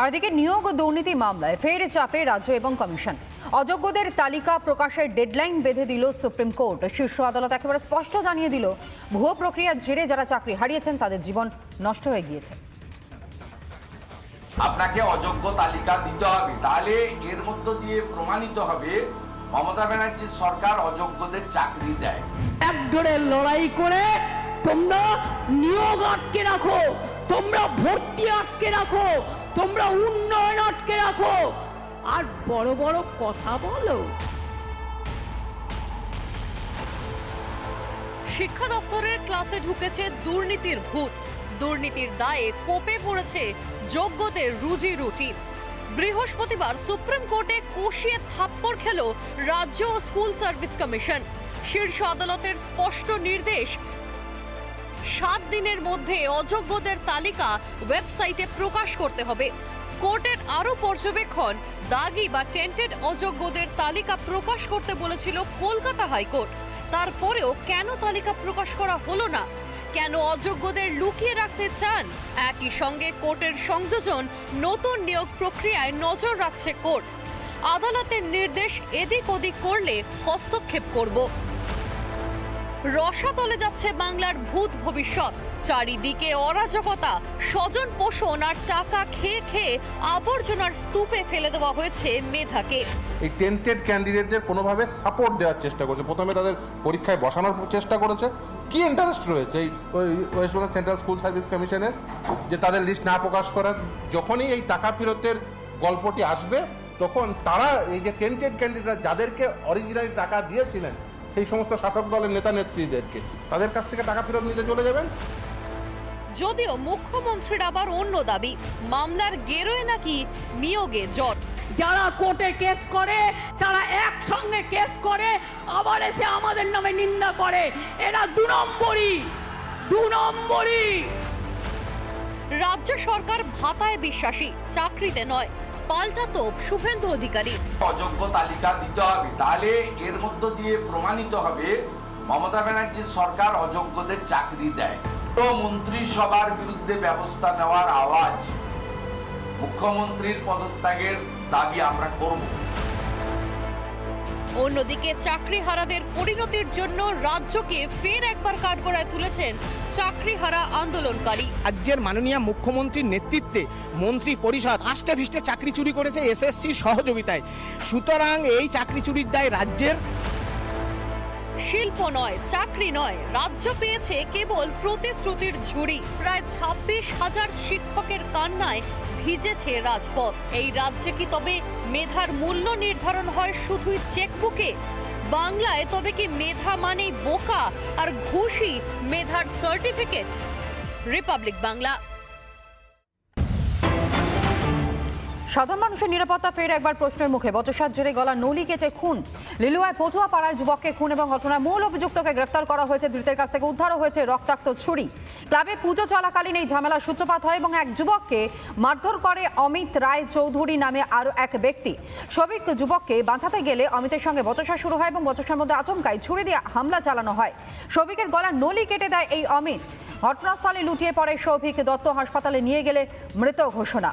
আর এদিকে নিয়োগ দুর্নীতি মামলায় ফের চাপে রাজ্য এবং কমিশন। অযোগ্যদের তালিকা প্রকাশের ডেডলাইন বেঁধে দিল সুপ্রিম কোর্ট। শীর্ষ আদালত একেবারে স্পষ্ট জানিয়ে দিল ভুয়ো প্রক্রিয়ার যারা চাকরি হারিয়েছেন তাদের জীবন নষ্ট হয়ে গিয়েছে। আপনাকে অযোগ্য তালিকা দিতে হবে। তাহলে এর মধ্য দিয়ে প্রমাণিত হবে মমতা ব্যানার্জির সরকার অযোগ্যদের চাকরি দেয়। এক ধরে লড়াই করে তোমরা নিয়োগ আটকে রাখো তোমরা ভর্তি আটকে রাখো তোমরা উন্নয়ন আটকে রাখো। আর বড় বড় কথা বলো। শিক্ষা দপ্তরের ক্লাসে ঢুকেছে দুর্নীতির ভূত। দুর্নীতির দায়ে কোপে পড়েছে যোগ্যদের রুজি রুটি। বৃহস্পতিবার সুপ্রিম কোর্টে কষিয়ে থাপ্পড় খেল রাজ্য ও স্কুল সার্ভিস কমিশন। শীর্ষ আদালতের স্পষ্ট নির্দেশ সাত দিনের মধ্যে অযোগ্যদের তালিকা ওয়েবসাইটে প্রকাশ করতে হবে। কোর্টের আরও পর্যবেক্ষণ, দাগি বা টেন্টেড অযোগ্যদের তালিকা প্রকাশ করতে বলেছিল কলকাতা হাইকোর্ট। তারপরেও কেন তালিকা প্রকাশ করা হলো না? কেন অযোগ্যদের লুকিয়ে রাখতে চান? একই সঙ্গে কোর্টের সংযোজন নতুন নিয়োগ প্রক্রিয়ায় নজর রাখছে কোর্ট। আদালতের নির্দেশ এদিক ওদিক করলে হস্তক্ষেপ করব। রসাতলে যাচ্ছে বাংলার ভূত ভবিষ্যৎ। চারিদিকে অরাজকতা, স্বজন পোষণ আর টাকা খেয়ে খেয়ে আবর্জনার স্তূপে ফেলে দেওয়া হয়েছে মেধাকে। এই টেন্টেড ক্যান্ডিডেটদের কোনোভাবে সাপোর্ট দেওয়ার চেষ্টা করছে। প্রথমে তাদের পরীক্ষায় বসানোর চেষ্টা করেছে। কি ইন্টারেস্ট রয়েছে এই West Bengal central school service কমিশনের যে তাদের লিস্ট না প্রকাশ করার। যখনই এই টাকা ফেরতের গল্পটি আসবে, তখন তারা এই যে টেন্টেড ক্যান্ডিডেটরা যাদেরকে অরিজিনালি টাকা দিয়েছিলেন সেই সমস্ত শাসক দলের নেতা নেত্রীদেরকে। তাদের কাছ থেকে টাকা ফেরত নিতে চলে যাবেন? যদিও মুখ্যমন্ত্রীর আবার অন্য দাবি মামলার গেরোয় নাকি নিয়োগে জট। যারা কোর্টে কেস করে তারা একসঙ্গে কেস করে আবার এসে আমাদের নামে নিন্দা করে। এরা দু নম্বরই দু নম্বরই। রাজ্য সরকার ভাতায় বিশ্বাসী চাকরিতে নয়। পাল্টা তোপ, শুভেন্দু অধিকারী। অযোগ্য তালিকা দিতে হবে। তাহলে এর মধ্য দিয়ে প্রমাণিত হবে, মমতা ব্যানার্জির সরকার অযোগ্যদের চাকরি দেয়। তো মন্ত্রিসভার বিরুদ্ধে ব্যবস্থা নেওয়ার আওয়াজ মুখ্যমন্ত্রীর পদত্যাগের দাবি আমরা করব। অন্যদিকে চাকরিহারাদের পরিণতির জন্য রাজ্যকে ফের একবার কাঠগড়ায় তুলেছেন চাকরিহারা আন্দোলনকারী। রাজ্যের মাননীয় মুখ্যমন্ত্রীর নেতৃত্বে মন্ত্রী পরিষদ আষ্টে ভিষ্টে চাকরি চুরি করেছে এসএসসি সহযোগিতায়। সুতরাং এই চাকরি চুরির দায় রাজ্যের? শিল্প নয় চাকরি নয় রাজ্য পেয়েছে কেবল প্রতিশ্রুতির ঝুড়ি। প্রায় ছাব্বিশ হাজার শিক্ষকের কান্নায় ভিজেছে রাজপথ। এই রাজ্যে কি তবে মেধার মূল্য নির্ধারণ হয় শুধুই চেকবুকে? বাংলায় তবে কি মেধা মানেই বোকা আর ঘুষি মেধার সার্টিফিকেট? রিপাবলিক বাংলা সাধারণ মানুষের নিরাপত্তা ফের একবার প্রশ্নের মুখে। বচসার জেরে গলা নলি কেটে খুন। লিলুয়ায় পটুয়া পাড়ায় যুবককে খুন এবং ঘটনার মূল অভিযুক্তকে গ্রেফতার করা হয়েছে। ধৃতের কাছ থেকে উদ্ধারও হয়েছে রক্তাক্ত ছুরি। ক্লাবে পুজো চলাকালীন এই ঝামেলার সূত্রপাত হয় এবং এক যুবককে মারধর করে অমিত রায় চৌধুরী নামে আরও এক ব্যক্তি। সবিক যুবককে বাঁচাতে গেলে অমিতের সঙ্গে বচসা শুরু হয় এবং বচসার মধ্যে আচমকাই ছুরি দিয়ে হামলা চালানো হয়। সৌভিকের গলা নলি কেটে দেয় এই অমিত। ঘটনাস্থলে লুটিয়ে পড়ে সৌভিক দত্ত হাসপাতালে নিয়ে গেলে মৃত ঘোষণা।